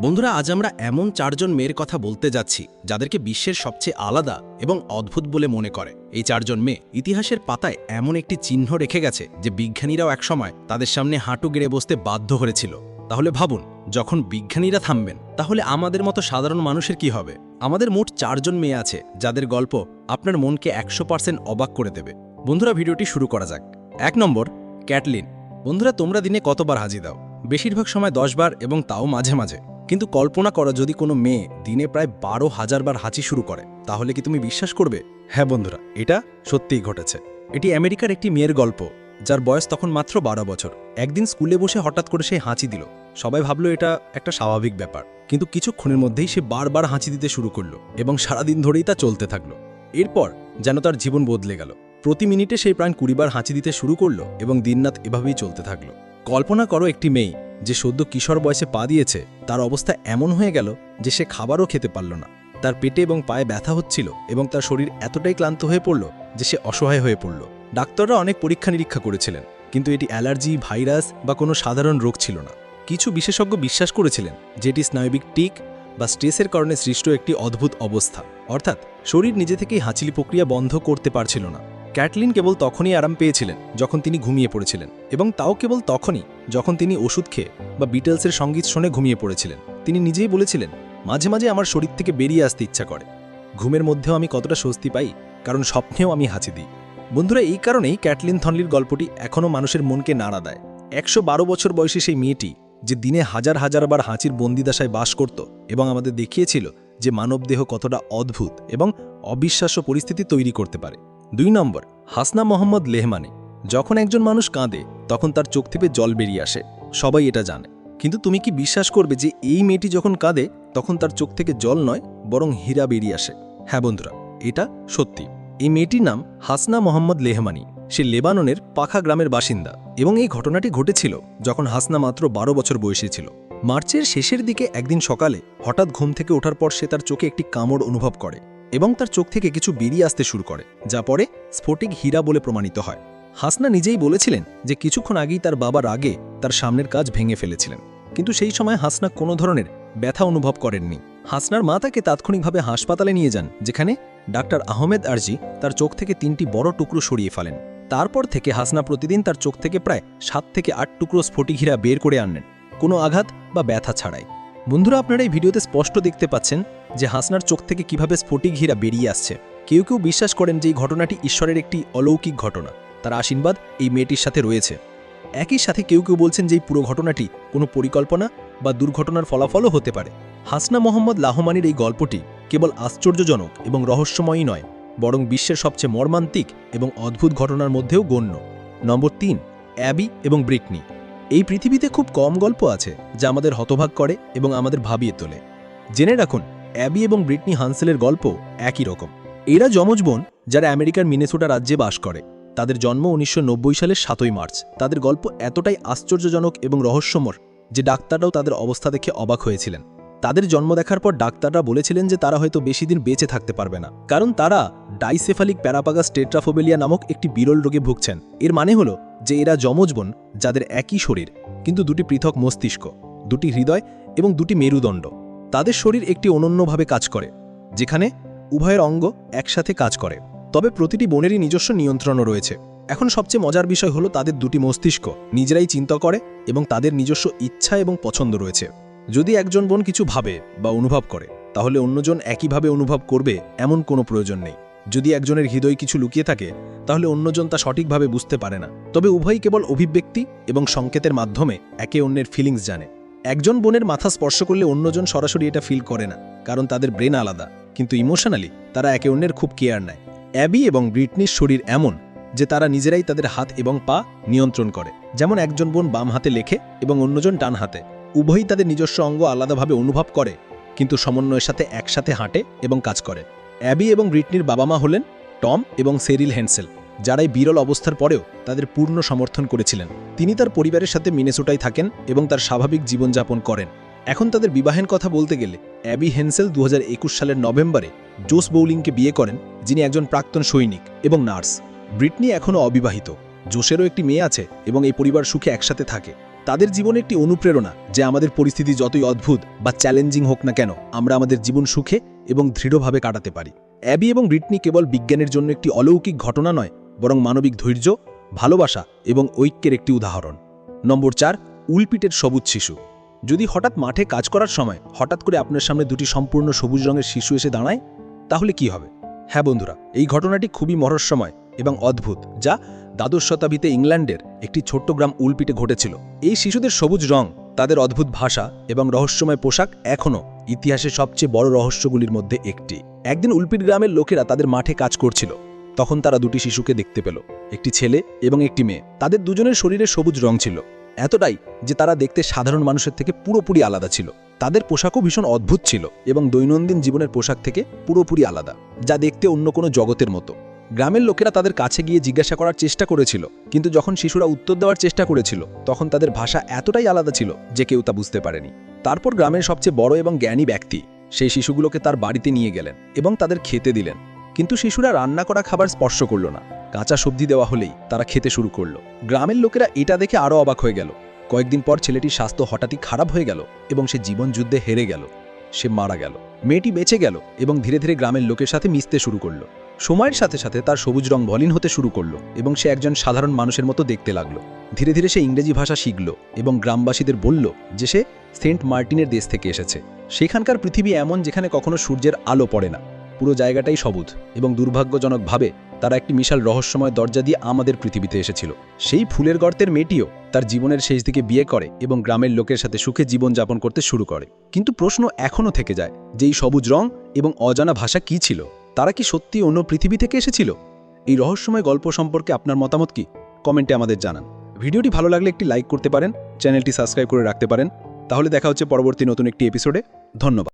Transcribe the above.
বন্ধুরা, আজ আমরা এমন চারজন মেয়ের কথা বলতে যাচ্ছি, যাদেরকে বিশ্বের সবচেয়ে আলাদা এবং অদ্ভুত বলে মনে করে। এই চারজন মেয়ে ইতিহাসের পাতায় এমন একটি চিহ্ন রেখে গেছে যে বিজ্ঞানীরাও একসময় তাদের সামনে হাঁটু গেড়ে বসতে বাধ্য হয়েছিল। তাহলে ভাবুন, যখন বিজ্ঞানীরা থামবেন, তাহলে আমাদের মতো সাধারণ মানুষের কি হবে? আমাদের মোট চারজন মেয়ে আছে, যাদের গল্প আপনার মনকে একশো পার্সেন্ট অবাক করে দেবে। বন্ধুরা, ভিডিওটি শুরু করা যাক। এক নম্বর, ক্যাটলিন। বন্ধুরা, তোমরা দিনে কতবার হাজি দাও? বেশিরভাগ সময় দশ বার এবং তাও মাঝে মাঝে। কিন্তু কল্পনা করা যদি কোনো মেয়ে দিনে প্রায় বারো হাজার বার হাঁচি শুরু করে, তাহলে কি তুমি বিশ্বাস করবে? হ্যাঁ বন্ধুরা, এটা সত্যিই ঘটেছে। এটি আমেরিকার একটি মেয়ের গল্প, যার বয়স তখন মাত্র বারো বছর। একদিন স্কুলে বসে হঠাৎ করে সে হাঁচি দিল। সবাই ভাবলো এটা একটা স্বাভাবিক ব্যাপার। কিন্তু কিছুক্ষণের মধ্যেই সে বারবার হাঁচি দিতে শুরু করল এবং সারাদিন ধরেই তা চলতে থাকল। এরপর যেন তার জীবন বদলে গেল। প্রতি মিনিটে সেই প্রাণ কুড়িবার হাঁচি দিতে শুরু করল এবং দিনরাত এভাবেই চলতে থাকল। কল্পনা করো একটি মেয়ে যে সদ্য কিশোর বয়সে পা দিয়েছে, তার অবস্থা এমন হয়ে গেল যে সে খাবারও খেতে পারল না। তার পেটে এবং পায়ে ব্যথা হচ্ছিল এবং তার শরীর এতটাই ক্লান্ত হয়ে পড়ল যে সে অসহায় হয়ে পড়ল। ডাক্তাররা অনেক পরীক্ষা নিরীক্ষা করেছিলেন, কিন্তু এটি অ্যালার্জি, ভাইরাস বা কোনো সাধারণ রোগ ছিল না। কিছু বিশেষজ্ঞ বিশ্বাস করেছিলেন যে এটি স্নায়বিক টিক বা স্ট্রেসের কারণে সৃষ্ট একটি অদ্ভুত অবস্থা। অর্থাৎ শরীর নিজে থেকেই হাঁচিলি প্রক্রিয়া বন্ধ করতে পারছিল না। ক্যাটলিন কেবল তখনই আরাম পেয়েছিলেন যখন তিনি ঘুমিয়ে পড়েছিলেন এবং তাও কেবল তখনই যখন তিনি ওষুধ খেয়ে বা বিটলসের সংগীত শুনে ঘুমিয়ে পড়েছিলেন। তিনি নিজেই বলেছিলেন, মাঝে মাঝে আমার শরীর থেকে বেরিয়ে আসতে ইচ্ছা করে। ঘুমের মধ্যেও আমি কতটা স্বস্তি পাই, কারণ স্বপ্নেও আমি হাঁচি দিই। বন্ধুরা, এই কারণেই ক্যাটলিন থনলির গল্পটি এখনও মানুষের মনকে নাড়া দেয়। একশো বারো বছর বয়সী সেই মেয়েটি যে দিনে হাজার হাজার বার হাঁচির বন্দিদাসায় বাস করত এবং আমাদের দেখিয়েছিল যে মানবদেহ কতটা অদ্ভুত এবং অবিশ্বাস্য পরিস্থিতি তৈরি করতে পারে। দুই নম্বর, হাসনা মোহাম্মদ লেহমানি। যখন একজন মানুষ কাঁদে, তখন তার চোখ থেকে জল বেরিয়ে আসে। সবাই এটা জানে। কিন্তু তুমি কি বিশ্বাস করবে যে এই মেয়েটি যখন কাঁদে, তখন তার চোখ থেকে জল নয়, বরং হীরা বেরিয়ে আসে? হ্যাঁ বন্ধুরা, এটা সত্যি। এই মেয়েটির নাম হাসনা মোহাম্মদ লেহমানি। সে লেবাননের পাখা গ্রামের বাসিন্দা এবং এই ঘটনাটি ঘটেছিল যখন হাসনা মাত্র বারো বছর বয়সী ছিল। মার্চের শেষের দিকে একদিন সকালে হঠাৎ ঘুম থেকে ওঠার পর সে তার চোখে একটি কামড় অনুভব করে। এবং তার চোখ থেকে কিছু বেরিয়ে আসতে শুরু করে, যা পরে স্ফটিক হীরা বলে প্রমাণিত হয়। হাসনা নিজেই বলেছিলেন যে কিছুক্ষণ আগেই তার বাবার আগে তার সামনের কাজ ভেঙে ফেলেছিলেন। কিন্তু সেই সময় হাসনা কোনো ধরনের ব্যথা অনুভব করেননি। হাসনার মা তাকে তাৎক্ষণিকভাবে হাসপাতালে নিয়ে যান, যেখানে ডাক্তার আহমেদ আরজি তার চোখ থেকে তিনটি বড় টুকরো সরিয়ে ফেলেন। তারপর থেকে হাসনা প্রতিদিন তার চোখ থেকে প্রায় সাত থেকে আট টুকরো স্ফটিক হীরা বের করে আনেন। কোনো আঘাত বা ব্যথা ছাড়াই। বন্ধুরা, আপনারা এই ভিডিওতে স্পষ্ট দেখতে পাচ্ছেন যে হাসনার চোখ থেকে কীভাবে স্ফটিক হীরা বেরিয়ে আসছে। কেউ কেউ বিশ্বাস করেন যে এই ঘটনাটি ঈশ্বরের একটি অলৌকিক ঘটনা। তার আশীর্বাদ এই মেয়েটির সাথে রয়েছে। একই সাথে কেউ কেউ বলছেন যে এই পুরো ঘটনাটি কোনো পরিকল্পনা বা দুর্ঘটনার ফলাফলও হতে পারে। হাসনা মোহাম্মদ লাহমানির এই গল্পটি কেবল আশ্চর্যজনক এবং রহস্যময়ই নয়, বরং বিশ্বের সবচেয়ে মর্মান্তিক এবং অদ্ভুত ঘটনার মধ্যেও গণ্য। নম্বর তিন, অ্যাবি এবং ব্রিটনি। এই পৃথিবীতে খুব কম গল্প আছে যা আমাদের হতভাগ করে এবং আমাদের ভাবিয়ে তোলে। জেনে রাখুন, অ্যাবি এবং ব্রিটনি হানসেলের গল্প একই রকম। এরা যমজ বোন যারা আমেরিকার মিনেসোটা রাজ্যে বাস করে। তাদের জন্ম উনিশশো নব্বই সালের সাতই মার্চ। তাদের গল্প এতটাই আশ্চর্যজনক এবং রহস্যমর যে ডাক্তাররাও তাদের অবস্থা দেখে অবাক হয়েছিলেন। তাদের জন্ম দেখার পর ডাক্তাররা বলেছিলেন যে তারা হয়তো বেশি দিন বেঁচে থাকতে পারবে না। কারণ তারা ডাইসেফালিক প্যারাপাগাস টেট্রাফোবেলিয়া নামক একটি বিরল রোগে ভুগছেন। এর মানে হলো যে এরা যমজ বোন, যাদের একই শরীর, কিন্তু দুটি পৃথক মস্তিষ্ক, দুটি হৃদয় এবং দুটি মেরুদণ্ড। তাদের শরীর একটি অনন্যভাবে কাজ করে, যেখানে উভয়ের অঙ্গ একসাথে কাজ করে। তবে প্রতিটি বোনেরই নিজস্ব নিয়ন্ত্রণও রয়েছে। এখন সবচেয়ে মজার বিষয় হলো তাদের দুটি মস্তিষ্ক, নিজেরাই চিন্তা করে এবং তাদের নিজস্ব ইচ্ছা এবং পছন্দ রয়েছে। যদি একজন বোন কিছু ভাবে বা অনুভব করে, তাহলে অন্যজন একইভাবে অনুভব করবে, এমন কোনো প্রয়োজন নেই। যদি একজনের হৃদয় কিছু লুকিয়ে থাকে, তাহলে অন্যজন তা সঠিকভাবে বুঝতে পারে না। তবে উভয়ই কেবল অভিব্যক্তি এবং সংকেতের মাধ্যমে একে অন্যের ফিলিংস জানে। একজন বোনের মাথা স্পর্শ করলে অন্যজন সরাসরি এটা ফিল করে না, কারণ তাদের ব্রেন আলাদা। কিন্তু ইমোশনালি তারা একে অন্যের খুব কেয়ার নেয়। অ্যাবি এবং ব্রিটনির শরীর এমন যে তারা নিজেরাই তাদের হাত এবং পা নিয়ন্ত্রণ করে। যেমন একজন বোন বাম হাতে লেখে এবং অন্যজন ডান হাতে। উভয়ই তাদের নিজস্ব অঙ্গ আলাদাভাবে অনুভব করে, কিন্তু সমন্বয়ের সাথে একসাথে হাঁটে এবং কাজ করে। অ্যাবি এবং ব্রিটনির বাবা মা হলেন টম এবং সেরিল হ্যান্সেল যারাই বিরল অবস্থার পরেও তাদের পূর্ণ সমর্থন করেছিলেন। তিনি তার পরিবারের সাথে মিনেসোটায় থাকেন এবং তার স্বাভাবিক জীবনযাপন করেন। এখন তাদের বিবাহের কথা বলতে গেলে, অ্যাবি হেন্সেল দু সালের নভেম্বরে জোস বৌলিংকে বিয়ে করেন, যিনি একজন প্রাক্তন সৈনিক এবং নার্স। ব্রিটনি এখনও অবিবাহিত। জোসেরও একটি মেয়ে আছে এবং এই পরিবার সুখে একসাথে থাকে। তাদের জীবনে একটি অনুপ্রেরণা যে আমাদের পরিস্থিতি যতই অদ্ভুত বা চ্যালেঞ্জিং হোক না কেন, আমরা আমাদের জীবন সুখে এবং দৃঢ়ভাবে কাটাতে পারি। অ্যাবি এবং ব্রিটনি কেবল বিজ্ঞানের জন্য একটি অলৌকিক ঘটনা নয়, বরং মানবিক ধৈর্য, ভালোবাসা এবং ঐক্যের একটি উদাহরণ। নম্বর চার, উলপিটের সবুজ শিশু। যদি হঠাৎ মাঠে কাজ করার সময় হঠাৎ করে আপনার সামনে দুটি সম্পূর্ণ সবুজ রঙের শিশু এসে দাঁড়ায়, তাহলে কি হবে? হ্যাঁ বন্ধুরা, এই ঘটনাটি খুবই মহস্যময় এবং অদ্ভুত, যা দ্বাদশ শতাব্দীতে ইংল্যান্ডের একটি ছোট্ট গ্রাম উলপিটে ঘটেছিল। এই শিশুদের সবুজ রং তাদের অদ্ভুত ভাষা এবং রহস্যময় পোশাক এখনও ইতিহাসের সবচেয়ে বড় রহস্যগুলির মধ্যে একটি। একদিন উলপিট গ্রামের লোকেরা তাদের মাঠে কাজ করছিল। তখন তারা দুটি শিশুকে দেখতে পেল, একটি ছেলে এবং একটি মেয়ে। তাদের দুজনের শরীরে সবুজ রং ছিল, এতটাই যে তারা দেখতে সাধারণ মানুষের থেকে পুরোপুরি আলাদা ছিল। তাদের পোশাকও ভীষণ অদ্ভুত ছিল এবং দৈনন্দিন জীবনের পোশাক থেকে পুরোপুরি আলাদা, যা দেখতে অন্য কোনো জগতের মতো। গ্রামের লোকেরা তাদের কাছে গিয়ে জিজ্ঞাসা করার চেষ্টা করেছিল, কিন্তু যখন শিশুরা উত্তর দেওয়ার চেষ্টা করেছিল, তখন তাদের ভাষা এতটাই আলাদা ছিল যে কেউ তা বুঝতে পারেনি। তারপর গ্রামের সবচেয়ে বড় এবং জ্ঞানী ব্যক্তি সেই শিশুগুলোকে তার বাড়িতে নিয়ে গেলেন এবং তাদের খেতে দিলেন। কিন্তু শিশুরা রান্না করা খাবার স্পর্শ করল না। কাঁচা সবজি দেওয়া হলেই তারা খেতে শুরু করল। গ্রামের লোকেরা এটা দেখে আরও অবাক হয়ে গেল। কয়েকদিন পর ছেলেটির স্বাস্থ্য হঠাৎই খারাপ হয়ে গেল এবং সে জীবন যুদ্ধে হেরে গেল। সে মারা গেল। মেয়েটি বেঁচে গেল এবং ধীরে ধীরে গ্রামের লোকের সাথে মিশতে শুরু করল। সময়ের সাথে সাথে তার সবুজ রং মলিন হতে শুরু করল এবং সে একজন সাধারণ মানুষের মতো দেখতে লাগল। ধীরে ধীরে সে ইংরেজি ভাষা শিখল এবং গ্রামবাসীদের বলল যে সে সেন্ট মার্টিনের দেশ থেকে এসেছে। সেখানকার পৃথিবী এমন যেখানে কখনো সূর্যের আলো পড়ে না। পুরো জায়গাটাই সবুজ এবং দুর্ভাগ্যজনকভাবে তারা একটি বিশাল রহস্যময় দরজা দিয়ে আমাদের পৃথিবীতে এসেছিল। সেই ফুলের গর্তের মেয়েটিও তার জীবনের শেষ দিকে বিয়ে করে এবং গ্রামের লোকের সাথে সুখে জীবন যাপন করতে শুরু করে। কিন্তু প্রশ্ন এখনও থেকে যায় যে এই সবুজ রং এবং অজানা ভাষা কি ছিল? তারা কি সত্যি অন্য পৃথিবী থেকে এসেছিল? এই রহস্যময় গল্প সম্পর্কে আপনার মতামত কি? কমেন্টে আমাদের জানান। ভিডিওটি ভালো লাগলে একটি লাইক করতে পারেন, চ্যানেলটি সাবস্ক্রাইব করে রাখতে পারেন। তাহলে দেখা হচ্ছে পরবর্তী নতুন একটি এপিসোডে ধন্যবাদ।